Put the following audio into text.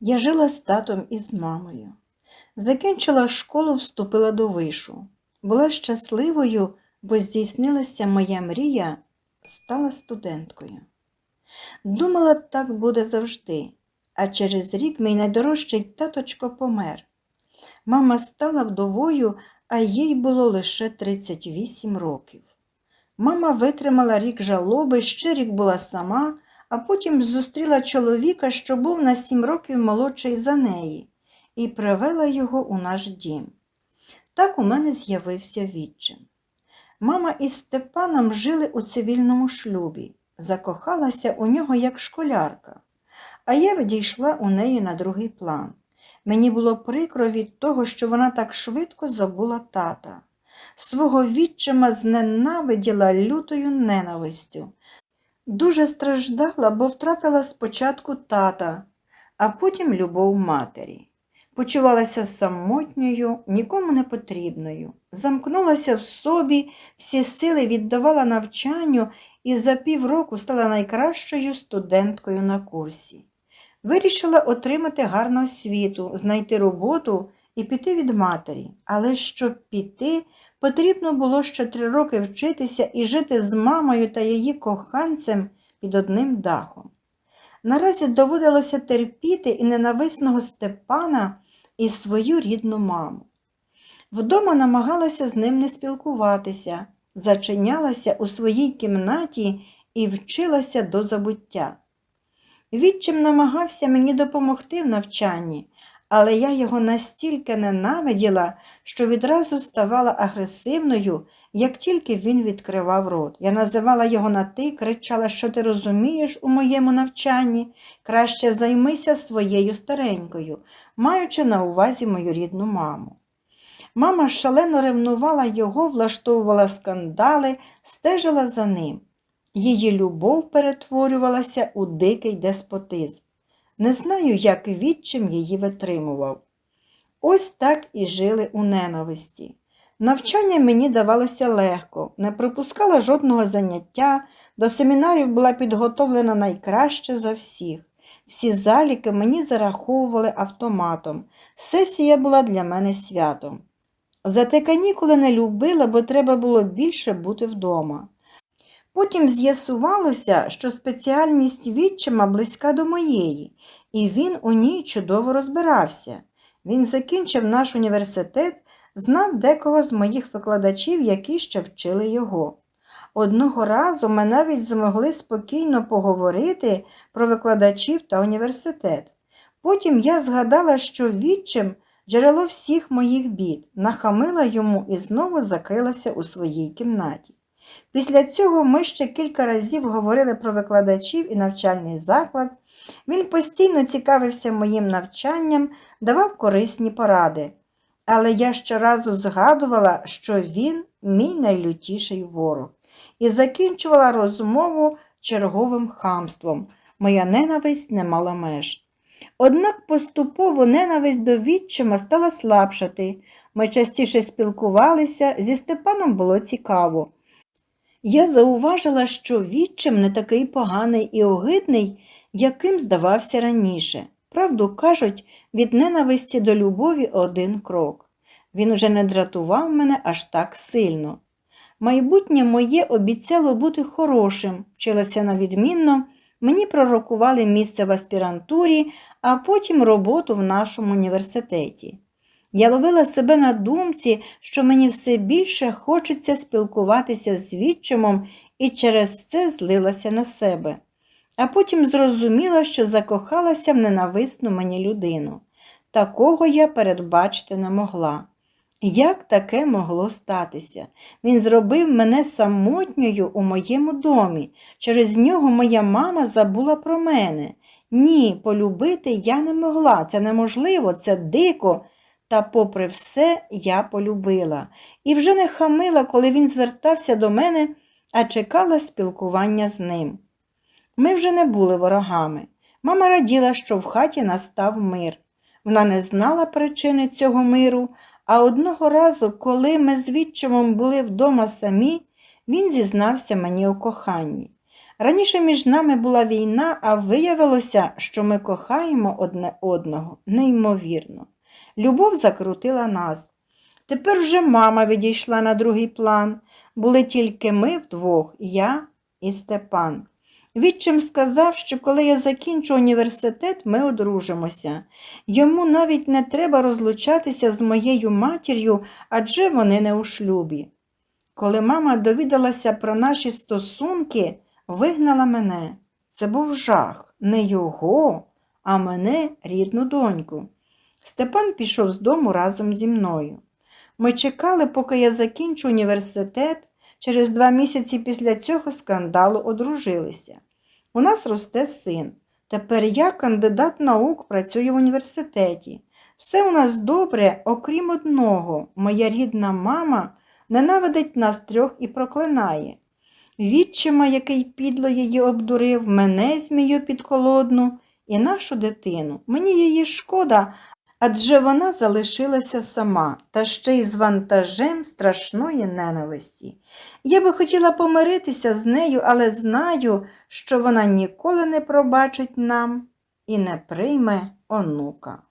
Я жила з татом і з мамою. Закінчила школу, вступила до вишу. Була щасливою, бо здійснилася моя мрія, стала студенткою. Думала, так буде завжди, а через рік мій найдорожчий таточко помер. Мама стала вдовою, а їй було лише 38 років. Мама витримала рік жалоби, ще рік була сама, а потім зустріла чоловіка, що був на сім років молодший за неї, і привела його у наш дім. Так у мене з'явився відчим. Мама із Степаном жили у цивільному шлюбі, закохалася у нього як школярка, а я відійшла у неї на другий план. Мені було прикро від того, що вона так швидко забула тата. Свого відчима зненавиділа лютою ненавистю. Дуже страждала, бо втратила спочатку тата, а потім любов матері. Почувалася самотньою, нікому не потрібною, замкнулася в собі, всі сили віддавала навчанню і за півроку стала найкращою студенткою на курсі. Вирішила отримати гарну освіту, знайти роботу і піти від матері. Але щоб піти, потрібно було ще три роки вчитися і жити з мамою та її коханцем під одним дахом. Наразі доводилося терпіти і ненависного Степана і свою рідну маму. Вдома намагалася з ним не спілкуватися, зачинялася у своїй кімнаті і вчилася до забуття. Відчим намагався мені допомогти в навчанні, але я його настільки ненавиділа, що відразу ставала агресивною, як тільки він відкривав рот. Я називала його на ти, кричала, що ти розумієш у моєму навчанні, краще займися своєю старенькою, маючи на увазі мою рідну маму. Мама шалено ревнувала його, влаштовувала скандали, стежила за ним. Її любов перетворювалася у дикий деспотизм. Не знаю, як відчим її витримував. Ось так і жили у ненависті. Навчання мені давалося легко, не пропускала жодного заняття, до семінарів була підготовлена найкраще за всіх. Всі заліки мені зараховували автоматом. Сесія була для мене святом. Зате канікули не любила, бо треба було більше бути вдома. Потім з'ясувалося, що спеціальність відчима близька до моєї, і він у ній чудово розбирався. Він закінчив наш університет, знав декого з моїх викладачів, які ще вчили його. Одного разу ми навіть змогли спокійно поговорити про викладачів та університет. Потім я згадала, що відчим джерело всіх моїх бід, нахамила йому і знову закрилася у своїй кімнаті. Після цього ми ще кілька разів говорили про викладачів і навчальний заклад. Він постійно цікавився моїм навчанням, давав корисні поради. Але я щоразу згадувала, що він мій найлютіший ворог, і закінчувала розмову черговим хамством. Моя ненависть не мала меж. Однак поступово ненависть до відчима стала слабшати. Ми частіше спілкувалися, зі Степаном було цікаво. Я зауважила, що відчим не такий поганий і огидний, яким здавався раніше. Правду кажуть, від ненависті до любові один крок. Він уже не дратував мене аж так сильно. Майбутнє моє обіцяло бути хорошим, вчилася на відмінно, мені пророкували місце в аспірантурі, а потім роботу в нашому університеті. Я ловила себе на думці, що мені все більше хочеться спілкуватися з відчимом і через це злилася на себе. А потім зрозуміла, що закохалася в ненависну мені людину. Такого я передбачити не могла. Як таке могло статися? Він зробив мене самотньою у моєму домі. Через нього моя мама забула про мене. Ні, полюбити я не могла. Це неможливо, це дико. Та, попри все, я полюбила і вже не хамила, коли він звертався до мене, а чекала спілкування з ним. Ми вже не були ворогами. Мама раділа, що в хаті настав мир. Вона не знала причини цього миру, а одного разу, коли ми з відчимом були вдома самі, він зізнався мені у коханні. Раніше між нами була війна, а виявилося, що ми кохаємо одне одного неймовірно. Любов закрутила нас. Тепер вже мама відійшла на другий план. Були тільки ми вдвох, я і Степан. Відчим сказав, що коли я закінчу університет, ми одружимося. Йому навіть не треба розлучатися з моєю матір'ю, адже вони не у шлюбі. Коли мама довідалася про наші стосунки, вигнала мене. Це був жах, не його, а мене рідну доньку. Степан пішов з дому разом зі мною. Ми чекали, поки я закінчу університет. Через два місяці після цього скандалу одружилися. У нас росте син. Тепер я кандидат наук, працюю в університеті. Все у нас добре, окрім одного. Моя рідна мама ненавидить нас трьох і проклинає. Відчима, який підло її обдурив, мене змію підколодну і нашу дитину. Мені її шкода, адже вона залишилася сама, та ще й з вантажем страшної ненависті. Я би хотіла помиритися з нею, але знаю, що вона ніколи не пробачить нам і не прийме онука.